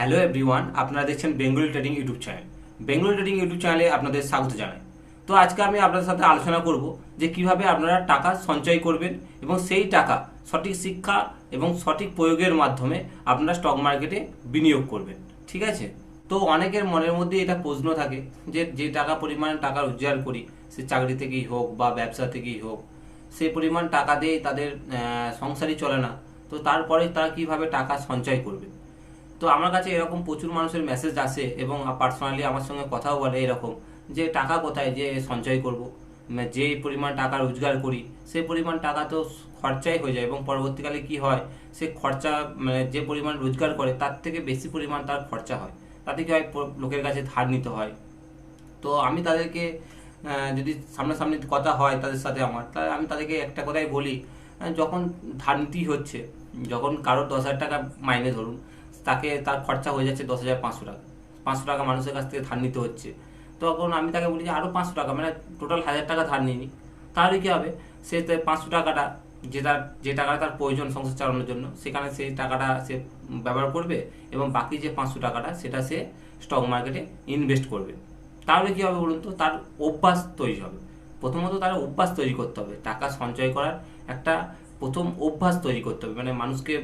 Hello everyone আপনারা দেখছেন Bengali trading YouTube channel Bengali trading YouTube চ্যানেলে আপনাদের স্বাগত জানাই। তো আজকে আমি আপনাদের সাথে আলোচনা করব যে কীভাবে আপনারা টাকা সঞ্চয় করবেন এবং সেই টাকা সঠিক শিক্ষা এবং সঠিক প্রয়োগের মাধ্যমে আপনারা স্টক মার্কেটে বিনিয়োগ করবেন। ঠিক আছে? তো অনেকের মনের মধ্যে এটা প্রশ্ন থাকে যে যে টাকা পরিমাণে টাকা রোজগার করি, সে চাকরি থেকেই হোক বা ব্যবসা থেকেই হোক সেই পরিমাণ টাকা দিয়ে তাদের সংসারই চলে না। তো তারপরে তারা কীভাবে টাকা সঞ্চয় করবে? তো আমার কাছে এরকম প্রচুর মানুষের মেসেজ আসে এবং পার্সোনালি আমার সঙ্গে কথাও বলে এরকম যে টাকা কোথায় যে সঞ্চয় করব? মানে যে পরিমাণ টাকা রোজগার করি, সেই পরিমাণ টাকা তো খরচাই হয়ে যায় এবং পরবর্তীকালে কি হয়? সে খরচা মানে যে পরিমাণ রোজগার করে তার থেকে বেশি পরিমাণ তার খরচা হয়। তাতে কি হয়? লোকের কাছে ধার নিতে হয়। তো আমি তাদেরকে যদি সামনাসামনি কথা হয় তাদের সাথে আমার তাহলে আমি তাদেরকে একটা কথাই বলি যখন ধার নিতেই হচ্ছে, যখন কারোর দশ হাজার টাকা মাইনে ধরুন তাকে তার খরচা হয়ে যাচ্ছে দশ হাজার পাঁচশো টাকা। পাঁচশো টাকা মানুষের কাছ থেকে ধার নিতে হচ্ছে। তখন আমি তাকে বলি যে আরও পাঁচশো টাকা। মানে টোটাল হাজার টাকা ধার নিয়ে তাহলে কী হবে? সে পাঁচশো টাকাটা যে তার, যে টাকাটা তার প্রয়োজন সংসার চালানোর জন্য, সেখানে সেই টাকাটা সে ব্যবহার করবে এবং বাকি যে পাঁচশো টাকাটা, সেটা সে স্টক মার্কেটে ইনভেস্ট করবে। তাহলে কী হবে বলুন তো? তার অভ্যাস তৈরি হবে। প্রথমত তার অভ্যাস তৈরি করতে হবে। টাকা সঞ্চয় করার একটা প্রথম অভ্যাস তৈরি করতে হবে। মানে মানুষকে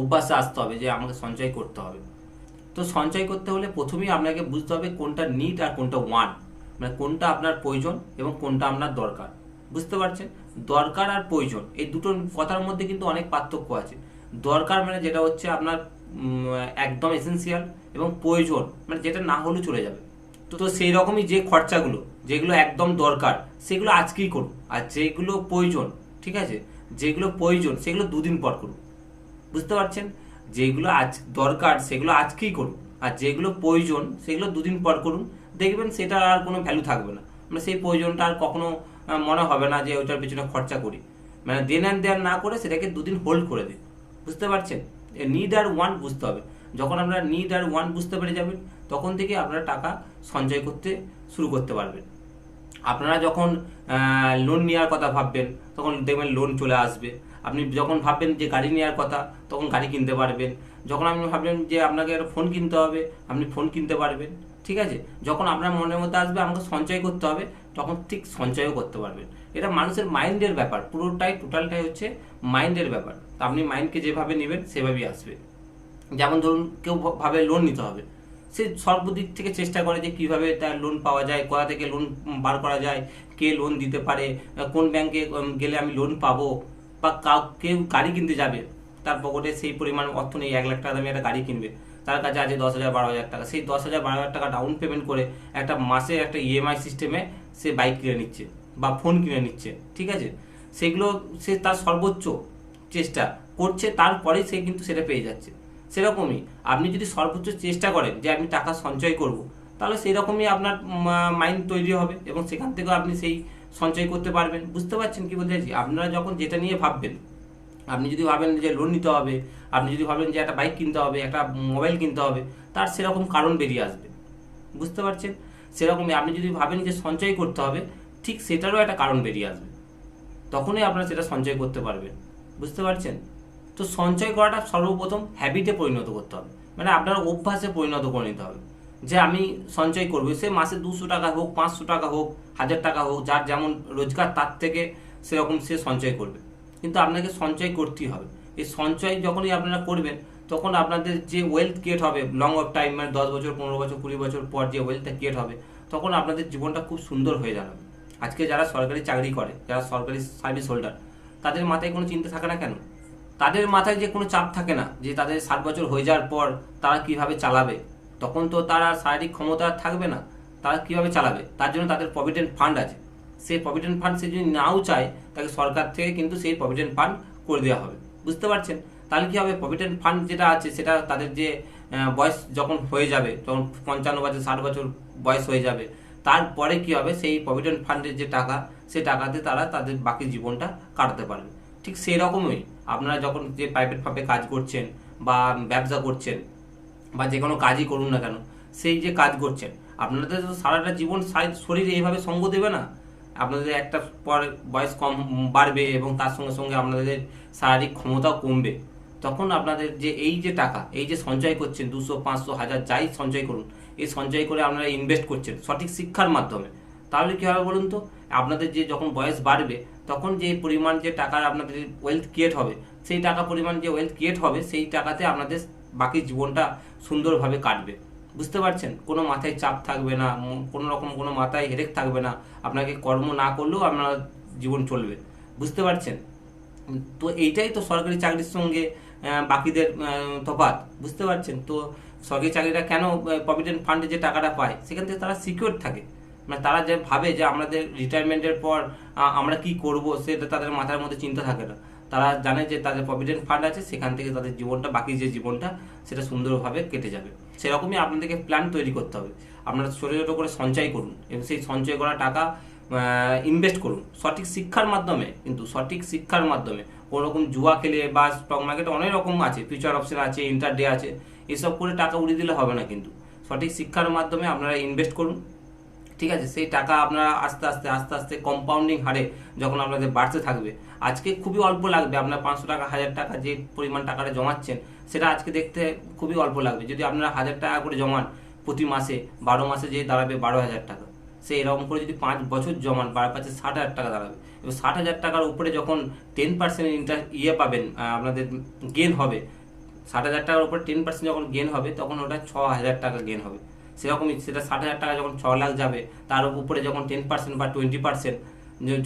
অভ্যাসে আসতে হবে যে আমাকে সঞ্চয় করতে হবে। তো সঞ্চয় করতে হলে প্রথমেই আপনাকে বুঝতে হবে কোনটা নিড আর কোনটা ওয়ান মানে কোনটা আপনার প্রয়োজন এবং কোনটা আপনার দরকার। বুঝতে পারছেন? দরকার আর প্রয়োজন, এই দুটো কথার মধ্যে কিন্তু অনেক পার্থক্য আছে। দরকার মানে যেটা হচ্ছে আপনার একদম এসেন্সিয়াল এবং প্রয়োজন মানে যেটা না হলেও চলে যাবে। তো তো সেই রকমই যে খরচাগুলো, যেগুলো একদম দরকার, সেগুলো আজকেই করুন। আর যেগুলো প্রয়োজন, ঠিক আছে? যেগুলো প্রয়োজন, সেগুলো দুদিন পর করুন। বুঝতে পারছেন? যেগুলো আজ দরকার, সেগুলো আজকেই করুন। আর যেগুলো প্রয়োজন, সেগুলো দুদিন পর করুন। দেখবেন সেটার আর কোনো ভ্যালু থাকবে না। মানে সেই প্রয়োজনটা আর কখনো মনে হবে না যে ওইটার পিছনে খরচা করি। মানে দেন অ্যান্ড দেন না করে সেটাকে দুদিন হোল্ড করে দিন। বুঝতে পারছেন? নিড আর ওয়ান বুঝতে হবে। যখন আপনারা নিড আর ওয়ান বুঝতে পেরে যাবেন, তখন থেকে আপনারা টাকা সঞ্চয় করতে শুরু করতে পারবেন। আপনারা যখন লোন নেওয়ার কথা ভাববেন, তখন দেখবেন লোন চলে আসবে। আপনি যখন ভাববেন যে গাড়ি নেওয়ার কথা, তখন গাড়ি কিনতে পারবেন। যখন আপনি ভাববেন যে আপনাকে একটা ফোন কিনতে হবে, আপনি ফোন কিনতে পারবেন। ঠিক আছে? যখন আপনার মনের মধ্যে আসবে, আমাকে সঞ্চয় করতে হবে, তখন ঠিক সঞ্চয়ও করতে পারবেন। এটা মানুষের মাইন্ডের ব্যাপার, পুরোটাই, টোটালটাই হচ্ছে মাইন্ডের ব্যাপার। তা আপনি মাইন্ডকে যেভাবে নেবেন, সেভাবেই আসবে। যেমন ধরুন, কেউ ভাবে লোন নিতে হবে। সে সর্বদিক থেকে চেষ্টা করে যে কীভাবে তার লোন পাওয়া যায়, কোথা থেকে লোন বার করা যায়, কে লোন দিতে পারে, কোন ব্যাংকে গেলে আমি লোন পাবো। বা কাউ গাড়ি কিনতে যাবে, তার পকেটে সেই পরিমাণ অর্থ নেই, এক লাখ টাকা দামে একটা গাড়ি কিনবে। তার কাছে আছে দশ হাজার বারো হাজার টাকা। সেই দশ হাজার বারো হাজার টাকা ডাউন পেমেন্ট করে একটা মাসে একটা ইএমআই সিস্টেমে সে বাইক কিনে নিচ্ছে বা ফোন কিনে নিচ্ছে, ঠিক আছে? সেগুলো সে তার সর্বোচ্চ চেষ্টা করছে, তারপরেই সে কিন্তু সেটা পেয়ে যাচ্ছে। সেরকমই আপনি যদি সর্বোচ্চ চেষ্টা করেন যে আমি টাকা সঞ্চয় করব, তাহলে সেই রকমই আপনার মাইন্ড তৈরি হবে এবং সেখান থেকেও আপনি সেই সঞ্চয় করতে পারবেন। বুঝতে পারছেন কি বলতে চাইছি? আপনারা যখন যেটা নিয়ে ভাববেন, আপনি যদি ভাবেন যে লোন নিতে হবে, আপনি যদি ভাবেন যে একটা বাইক কিনতে হবে, একটা মোবাইল কিনতে হবে, তার সেরকম কারণ বেরিয়ে আসবে। বুঝতে পারছেন? সেরকমই আপনি যদি ভাবেন যে সঞ্চয় করতে হবে, ঠিক সেটারও একটা কারণ বেরিয়ে আসবে। তখনই আপনারা সেটা সঞ্চয় করতে পারবেন। বুঝতে পারছেন? তো সঞ্চয় করাটা সর্বপ্রথম হ্যাবিটে পরিণত করতে হবে। মানে আপনার অভ্যাসে পরিণত করে নিতে হবে। যে আমি সঞ্চয় করব। সে মাসে দুশো টাকা হোক, পাঁচশো টাকা হোক, হাজার টাকা হোক, যার যেমন রোজগার, তার থেকে সেরকম সে সঞ্চয় করবে। কিন্তু আপনাকে সঞ্চয় করতেই হবে। এই সঞ্চয় যখনই আপনারা করবেন, তখন আপনাদের যে ওয়েলথ ক্রিয়েট হবে লং অফ টাইম মানে দশ বছর, পনেরো বছর, কুড়ি বছর পর যে ওয়েলথটা ক্রিয়েট হবে, তখন আপনাদের জীবনটা খুব সুন্দর হয়ে যাবে। আজকে যারা সরকারি চাকরি করে, যারা সরকারি সার্ভিস হোল্ডার তাদের মাথায় কোনো চিন্তা থাকে না কেন? তাদের মাথায় যে কোনো চাপ থাকে না, যে তাদের ষাট বছর হয়ে যাওয়ার পর তারা কীভাবে চালাবে? তখন তো তার আর শারীরিক ক্ষমতা থাকবে না। তারা কীভাবে চালাবে? তার জন্য তাদের প্রভিডেন্ট ফান্ড আছে। সেই প্রভিডেন্ট ফান্ড সে যদি নাও চায়, তাকে সরকার থেকে কিন্তু সেই প্রভিডেন্ট ফান্ড করে দেওয়া হবে। বুঝতে পারছেন? তাহলে কী হবে? প্রভিডেন্ট ফান্ড যেটা আছে, সেটা তাদের যে বয়স যখন হয়ে যাবে, তখন পঞ্চান্ন বছর, ষাট বছর বয়স হয়ে যাবে, তারপরে কি হবে? সেই প্রভিডেন্ট ফান্ডের যে টাকা সেই টাকাতে তারা তাদের বাকি জীবনটা কাটাতে পারবে। ঠিক সেই রকমই আপনারা যখন যে প্রাইভেট প্রাইভেটভাবে কাজ করছেন বা ব্যবসা করছেন বা যে কোনো কাজই করুন না কেন, সেই যে কাজ করছেন, আপনাদের তো সারাটা জীবন শরীর এইভাবে সঙ্গ দেবে না? আপনাদের একটা পর বয়স কম, বাড়বে এবং তার সঙ্গে সঙ্গে আপনাদের শারীরিক ক্ষমতাও কমবে। তখন আপনাদের যে এই যে টাকা, এই যে সঞ্চয় করছেন, দুশো, পাঁচশো, হাজার, যাই সঞ্চয় করুন, এই সঞ্চয় করে আপনারা ইনভেস্ট করছেন সঠিক শিক্ষার মাধ্যমে। তাহলে কী হবে বলুন তো? আপনাদের যে যখন বয়স বাড়বে, তখন যে পরিমাণ যে টাকার আপনাদের ওয়েলথ ক্রিয়েট হবে, সেই টাকা পরিমাণ যে ওয়েলথ ক্রিয়েট হবে, সেই টাকাতে আপনাদের বাকি জীবনটা সুন্দরভাবে কাটবে। বুঝতে পারছেন? কোনো মাথায় চাপ থাকবে না কোনো রকম কোনো মাথায় হেরেক থাকবে না। আপনাকে কর্ম না করলেও আপনার জীবন চলবে। বুঝতে পারছেন? তো এইটাই তো সরকারি চাকরির সঙ্গে বাকিদের তফাৎ। বুঝতে পারছেন? তো সরকারি চাকরিটা কেন প্রভিডেন্ট ফান্ডে যে টাকাটা পায়, সেখান থেকে তারা সিকিউর থাকে। মানে তারা যে ভাবে যে আমাদের রিটায়ারমেন্টের পর আমরা কি করব, সেটা তাদের মাথার মধ্যে চিন্তা থাকে না। তারা জানে যে তাদের প্রভিডেন্ট ফান্ড আছে, সেখান থেকে তাদের জীবনটা, বাকি যে জীবনটা, সেটা সুন্দরভাবে কেটে যাবে। সেরকমই আপনাদেরকে প্ল্যান তৈরি করতে হবে। আপনারা ছোটো ছোটো করে সঞ্চয় করুন এবং সেই সঞ্চয় করা টাকা ইনভেস্ট করুন। সঠিক শিক্ষার মাধ্যমে কিন্তু, সঠিক শিক্ষার মাধ্যমে। কোনো রকম জুয়া খেলে বা স্টক মার্কেটে অনেক রকম আছে ফিউচার অপশন আছে ইন্টারডে আছে, এসব করে টাকা উড়িয়ে দিলে হবে না কিন্তু। সঠিক শিক্ষার মাধ্যমে আপনারা ইনভেস্ট করুন। ঠিক আছে, সেই টাকা আপনারা আস্তে আস্তে আস্তে আস্তে কম্পাউন্ডিং হারে যখন আপনাদের বাড়তে থাকবে, আজকে খুবই অল্প লাগবে, আপনার পাঁচশো টাকা, হাজার টাকা যে পরিমাণ টাকাটা জমাচ্ছেন, সেটা আজকে দেখতে খুবই অল্প লাগবে। যদি আপনারা হাজার টাকা করে জমান প্রতি মাসে, বারো মাসে যে দাঁড়াবে বারো হাজার টাকা। সে এরকম করে যদি পাঁচ বছর জমান, বারো, পাঁচে ষাট হাজার টাকা দাঁড়াবে। এবার ষাট হাজার টাকার উপরে যখন টেন পার্সেন্ট ইন্টারেস্ট ইয়ে পাবেন আপনাদের গেন হবে, ষাট হাজার টাকার উপরে টেন পার্সেন্ট যখন গেন হবে, তখন ওটা ছ হাজার টাকা গেন হবে। সেরকমই সেটা ষাট হাজার টাকা যখন ছ লাখ যাবে, তার উপরে যখন টেন পার্সেন্ট বা টোয়েন্টি পার্সেন্ট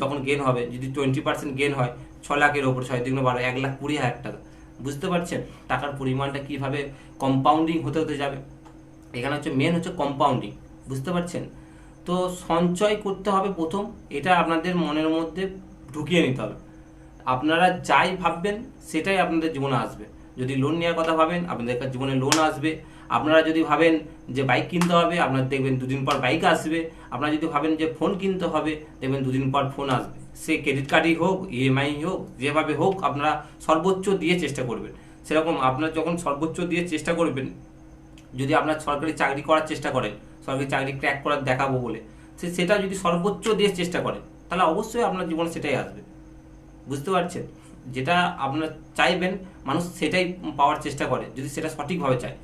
যখন গেন হবে, যদি টোয়েন্টি পার্সেন্ট গেন হয়, ছ লাখের ওপর ছয় দিন বারো, এক লাখ কুড়ি হাজার টাকা। বুঝতে পারছেন? টাকার পরিমাণটা কীভাবে কম্পাউন্ডিং হতে হতে যাবে? এখানে হচ্ছে মেন হচ্ছে কম্পাউন্ডিং বুঝতে পারছেন? তো সঞ্চয় করতে হবে প্রথম, এটা আপনাদের মনের মধ্যে ঢুকিয়ে নিতে হবে। আপনারা যাই ভাববেন, সেটাই আপনাদের জীবনে আসবে। যদি লোন নেওয়ার কথা ভাবেন, আপনাদের জীবনে লোন আসবে। আপনারা যদি ভাবেন যে বাইক কিনতে হবে, আপনার দেখবেন দুদিন পর বাইক আসবে। আপনারা যদি ভাবেন যে ফোন কিনতে হবে, দেখবেন দুদিন পর ফোন আসবে। সে ক্রেডিট কার্ডই হোক ইএমআই হোক, যেভাবে হোক, আপনারা সর্বোচ্চ দিয়ে চেষ্টা করবেন। সেরকম আপনার যখন সর্বোচ্চ দিয়ে চেষ্টা করবেন, যদি আপনার সরকারি চাকরি করার চেষ্টা করেন, সরকারি চাকরি ক্র্যাক করার দেখাবো বলে, সে সেটা যদি সর্বোচ্চ দিয়ে চেষ্টা করেন, তাহলে অবশ্যই আপনার জীবনে সেটাই আসবে। বুঝতে পারছেন? যেটা আপনার চাইবেন, মানুষ সেটাই পাওয়ার চেষ্টা করে, যদি সেটা সঠিকভাবে চায়।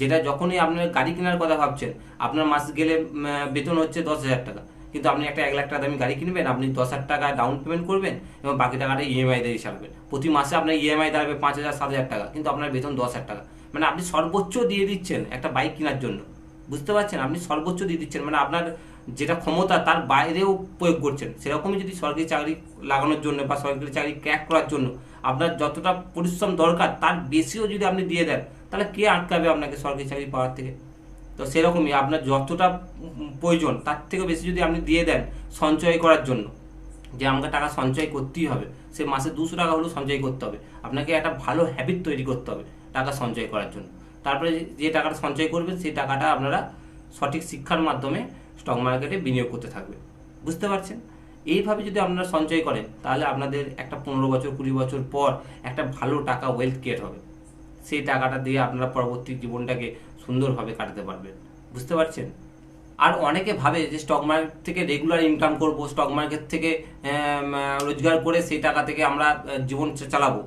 যেটা যখনই আপনার গাড়ি কেনার কথা ভাবছেন, আপনার মাস গেলে বেতন হচ্ছে দশ হাজার টাকা। কিন্তু আপনি একটা এক লাখ টাকা দামি গাড়ি কিনবেন, আপনি দশ হাজার টাকা ডাউন পেমেন্ট করবেন এবং বাকি টাকাটা ইএমআই দিয়ে সারবেন প্রতি মাসে আপনার ইএমআই দাঁড়াবে পাঁচ হাজার, সাত হাজার টাকা, কিন্তু আপনার বেতন দশ হাজার টাকা। মানে আপনি সর্বোচ্চ দিয়ে দিচ্ছেন একটা বাইক কেনার জন্য। বুঝতে পারছেন? আপনি সর্বোচ্চ দিয়ে দিচ্ছেন। মানে আপনার যেটা ক্ষমতা, তার বাইরেও প্রয়োগ করছেন। সেরকমই যদি সরকারি চাকরি লাগানোর জন্য বা সরকারি চাকরি ক্র্যাক করার জন্য আপনার যতটা পরিশ্রম দরকার, তার বেশিও যদি আপনি দিয়ে দেন তাহলে কে আটকাবে আপনাকে সরকারি চাকরি পাওয়ার থেকে? তো সেরকমই আপনার যতটা প্রয়োজন, তার থেকে বেশি যদি আপনি দিয়ে দেন সঞ্চয় করার জন্য, যে আমাকে টাকা সঞ্চয় করতেই হবে, সে মাসে দুশো টাকা হলেও সঞ্চয় করতে হবে। আপনাকে একটা ভালো হ্যাবিট তৈরি করতে হবে টাকা সঞ্চয় করার জন্য। তারপরে যে- টাকাটা সঞ্চয় করবেন, সেই টাকাটা আপনারা সঠিক শিক্ষার মাধ্যমে স্টক মার্কেটে বিনিয়োগ করতে থাকবে বুঝতে পারছেন? এইভাবে যদি আপনারা সঞ্চয় করেন, তাহলে আপনাদের একটা পনেরো বছর, কুড়ি বছর পর একটা ভালো টাকা ওয়েলথ ক্রিয়েট হবে। সেই টাকাটা দিয়ে আপনারা পরবর্তী জীবনটাকে সুন্দরভাবে কাটাতে পারবেন। বুঝতে পারছেন? আর অনেকে ভাবে যে স্টক মার্কেট থেকে রেগুলার ইনকাম করব স্টক মার্কেট থেকে রোজগার করে সেই টাকা থেকে আমরা জীবন চালাবো।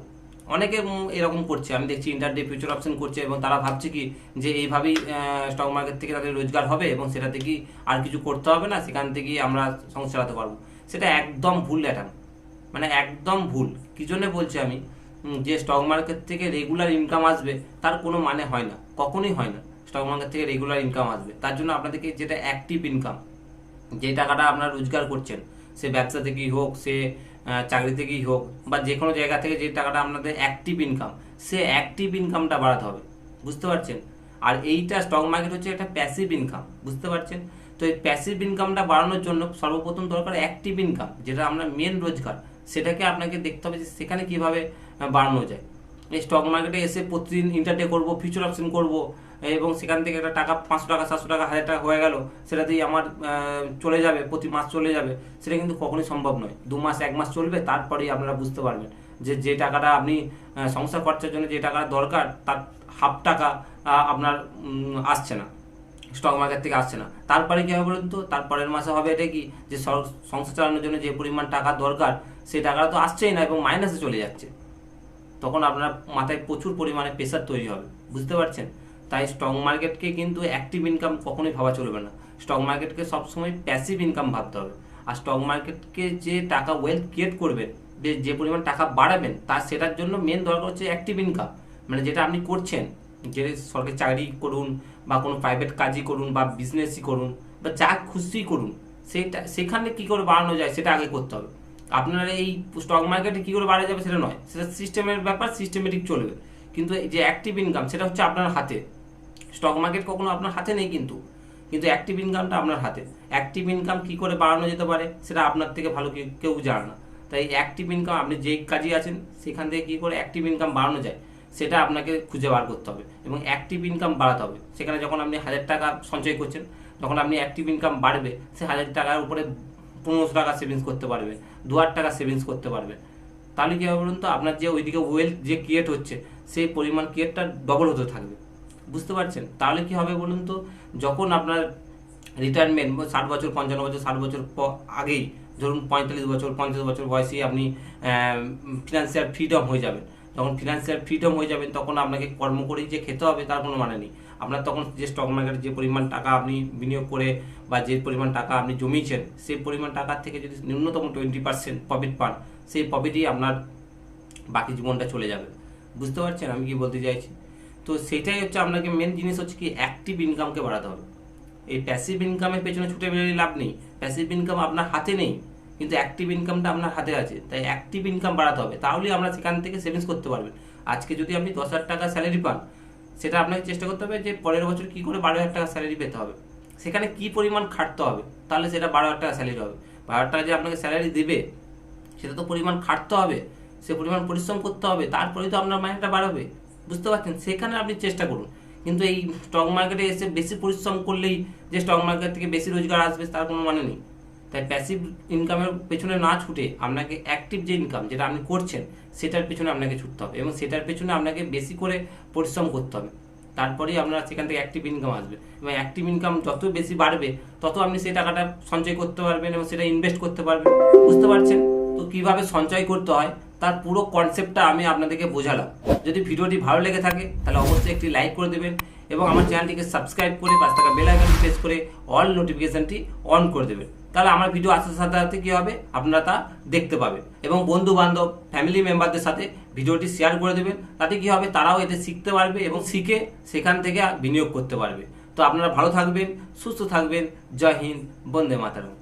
অনেকে এরকম করছে। আমি দেখছি ইন্টারডে ফিউচার অপশন করছে এবং তারা ভাবছে কি যে এইভাবেই স্টক মার্কেট থেকে তাদের রোজগার হবে এবং সেটা থেকেই আর কিছু করতে হবে না? সেখান থেকেই আমরা সংসার চালাতে পারব। সেটা একদম ভুল অ্যাটাম মানে একদম ভুল। কি জন্য বলছি আমি? যে স্টক মার্কেট থেকে রেগুলার ইনকাম আসবে, তার কোনো মানে হয় না, কখনোই হয় না। স্টক মার্কেট থেকে রেগুলার ইনকাম আসবে। তার জন্য আপনাদেরকে যেটা অ্যাক্টিভ ইনকাম যে টাকাটা আপনারা রোজগার করছেন, সে ব্যবসা থেকেই হোক, সে চাকরি থেকেই হোক, বা যে কোনো জায়গা থেকে যে টাকাটা আপনাদের অ্যাক্টিভ ইনকাম সে অ্যাক্টিভ ইনকামটা বাড়াতে হবে। বুঝতে পারছেন? আর এইটা স্টক মার্কেট হচ্ছে একটা প্যাসিভ ইনকাম বুঝতে পারছেন? তো এই প্যাসিভ ইনকামটা বাড়ানোর জন্য সর্বপ্রথম দরকার অ্যাক্টিভ ইনকাম যেটা আমরা মেন রোজগার। সেটাকে আপনাকে দেখতে হবে যে সেখানে কীভাবে বাড়ানো যায়। এই স্টক মার্কেটে এসে প্রতিদিন ইন্টারডে করব ফিউচার অপশন করব, এবং সেখান থেকে একটা টাকা পাঁচশো টাকা, সাতশো টাকা, হাজার টাকা হয়ে গেল, সেটা দিয়ে আমার চলে যাবে, প্রতি মাস চলে যাবে, সেটা কিন্তু কখনোই সম্ভব নয়। দু মাস, এক মাস চলবে, তারপরেই আপনারা বুঝতে পারবেন যে যে টাকাটা আপনি সংসার খরচার জন্য যে টাকাটা দরকার, তার হাফ টাকা আপনার আসছে না স্টক মার্কেট থেকে আসছে না। তারপরে কী হবে বলুন তো? তারপরের মাসে হবে এটা কি? যে সংসার চালানোর জন্য যে পরিমাণ টাকা দরকার, সেই টাকাটা তো আসছেই না এবং মাইনাসে চলে যাচ্ছে। তখন আপনার মাথায় প্রচুর পরিমাণে প্রেশার তৈরি হবে। বুঝতে পারছেন? তাই স্টক মার্কেটকে কিন্তু অ্যাক্টিভ ইনকাম কখনোই ভাবা চলবে না। স্টক মার্কেটকে সবসময় প্যাসিভ ইনকাম ভাবতে হবে। আর স্টক মার্কেটকে যে টাকা ওয়েলথ ক্রিয়েট করবেন যে যে পরিমাণ টাকা বাড়াবেন, তার সেটার জন্য মেন দরকার হচ্ছে অ্যাক্টিভ ইনকাম মানে যেটা আপনি করছেন, যে সরকারি চাকরি করুন বা কোনো প্রাইভেট কাজই করুন বা বিজনেসই করুন বা যা খুশি করুন, সেটা, সেখানে কি করে বাড়ানো যায়, সেটা আগে করতে হবে। আপনার এই স্টক মার্কেটে কি করে বাড়া যাবে সেটা নয়। সেটা সিস্টেমের ব্যাপার সিস্টেমেটিক চলবে। কিন্তু যে অ্যাক্টিভ ইনকাম সেটা হচ্ছে আপনার হাতে। স্টক মার্কেট কখনো আপনার হাতে নেই কিন্তু। কিন্তু অ্যাক্টিভ ইনকামটা আপনার হাতে। অ্যাক্টিভ ইনকাম কি করে বাড়ানো যেতে পারে, সেটা আপনার থেকে ভালো কেউ- জানে না। তাই অ্যাক্টিভ ইনকাম আপনি যেই কাজে আছেন, সেখান থেকে কী করে অ্যাক্টিভ ইনকাম বাড়ানো যায়, সেটা আপনাকে খুঁজে বার করতে হবে এবং অ্যাক্টিভ ইনকাম বাড়াতে হবে। সেখানে যখন আপনি হাজার টাকা সঞ্চয় করছেন যখন আপনি অ্যাক্টিভ ইনকাম বাড়বে, সে হাজার টাকার উপরে পনেরোশো টাকা সেভিংস করতে পারবেন দু হাজার টাকা সেভিংস করতে পারবেন তাহলে কি হবে বলুন তো? আপনার যে ওইদিকে ওয়েলথ যে ক্রিয়েট হচ্ছে, সেই পরিমাণ ক্রিয়েটটা ডবল হতে থাকবে। বুঝতে পারছেন? তাহলে কি হবে বলুন তো? যখন আপনার রিটায়ারমেন্ট ষাট বছর, পঞ্চান্ন বছর, ষাট বছর আগেই ধরুন পঁয়তাল্লিশ বছর, পঞ্চাশ বছর বয়সে আপনি ফিনান্সিয়াল ফ্রিডম হয়ে যাবেন। যখন ফিনান্সিয়াল ফ্রিডম হয়ে যাবেন, তখন আপনাকে কর্ম করেই যে খেতে হবে তার কোনো মানে নেই। আপনার তখন যে স্টক মার্কেটে যে পরিমাণ টাকা আপনি বিনিয়োগ করে বা যে পরিমাণ টাকা আপনি জমিয়েছেন, সেই পরিমাণ টাকার থেকে যদি ন্যূনতম টোয়েন্টি পার্সেন্ট প্রফিট পান, সেই প্রফিটই আপনার বাকি জীবনটা চলে যাবে। বুঝতে পারছেন আমি কি বলতে চাইছি? তো সেটাই হচ্ছে আপনাকে মেন জিনিস হচ্ছে কি অ্যাক্টিভ ইনকামকে বাড়াতে হবে। এই প্যাসিভ ইনকামের পেছনে ছুটে বেরিয়ে লাভ নেই। প্যাসিভ ইনকাম আপনার হাতে নেই, কিন্তু অ্যাক্টিভ ইনকামটা আপনার হাতে আছে। তাই অ্যাক্টিভ ইনকাম বাড়াতে হবে। তাহলেই আমরা সেখান থেকে সেভিংস করতে পারবেন। আজকে যদি আপনি দশ হাজার টাকা স্যালারি পান সেটা আপনাকে চেষ্টা করতে হবে যে পরের বছর কি করে বারো হাজার টাকা স্যালারি পেতে হবে। সেখানে কি পরিমাণ খাটতে হবে, তাহলে সেটা বারো হাজার টাকা স্যালারি হবে। বারো হাজার টাকা যে আপনাকে স্যালারি দেবে, সেটা তো পরিমাণ খাটতে হবে, সে পরিমাণ পরিশ্রম করতে হবে, তারপরেই তো আপনার মাইন্ডটা বাড়াবে। বুঝতে পারছেন? সেখানে আপনি চেষ্টা করুন। কিন্তু এই স্টক মার্কেটে এসে বেশি পরিশ্রম করলেই যে স্টক মার্কেট থেকে বেশি রোজগার আসবে, তার কোনো মানে নেই। তাই প্যাসিভ ইনকামের পেছনে না ছুটে আপনাকে অ্যাক্টিভ যে ইনকাম যেটা আপনি করছেন, সেটার পেছনে আপনাকে ছুটতে হবে এবং সেটার পেছনে আপনাকে বেশি করে পরিশ্রম করতে হবে। তারপরেই আপনার সেখান থেকে অ্যাক্টিভ ইনকাম আসবে এবং অ্যাক্টিভ ইনকাম যত বেশি বাড়বে, তত আপনি সেই টাকাটা সঞ্চয় করতে পারবেন এবং সেটা ইনভেস্ট করতে পারবেন। বুঝতে পারছেন? তো কীভাবে সঞ্চয় করতে হয়, তার পুরো কনসেপ্টটা আমি আপনাদেরকে বোঝালাম। যদি ভিডিওটি ভালো লেগে থাকে, তাহলে অবশ্যই একটি লাইক করে দেবেন এবং আমার চ্যানেলটিকে সাবস্ক্রাইব করে পাঁচ টাকা বেল আইকন প্রেস করে অল নোটিফিকেশনটি অন করে দেবেন। তাহলে আমার ভিডিও আসার সাথে সাথে কী হবে? আপনারা তা দেখতে পাবেন। এবং বন্ধু বান্ধব ফ্যামিলি মেম্বারদের সাথে ভিডিওটি শেয়ার করে দেবেন। তাতে কী হবে? তারাও এতে শিখতে পারবে এবং শিখে সেখান থেকে বিনিয়োগ করতে পারবে। তো আপনারা ভালো থাকবেন, সুস্থ থাকবেন। জয় হিন্দ, বন্দে মাতারম।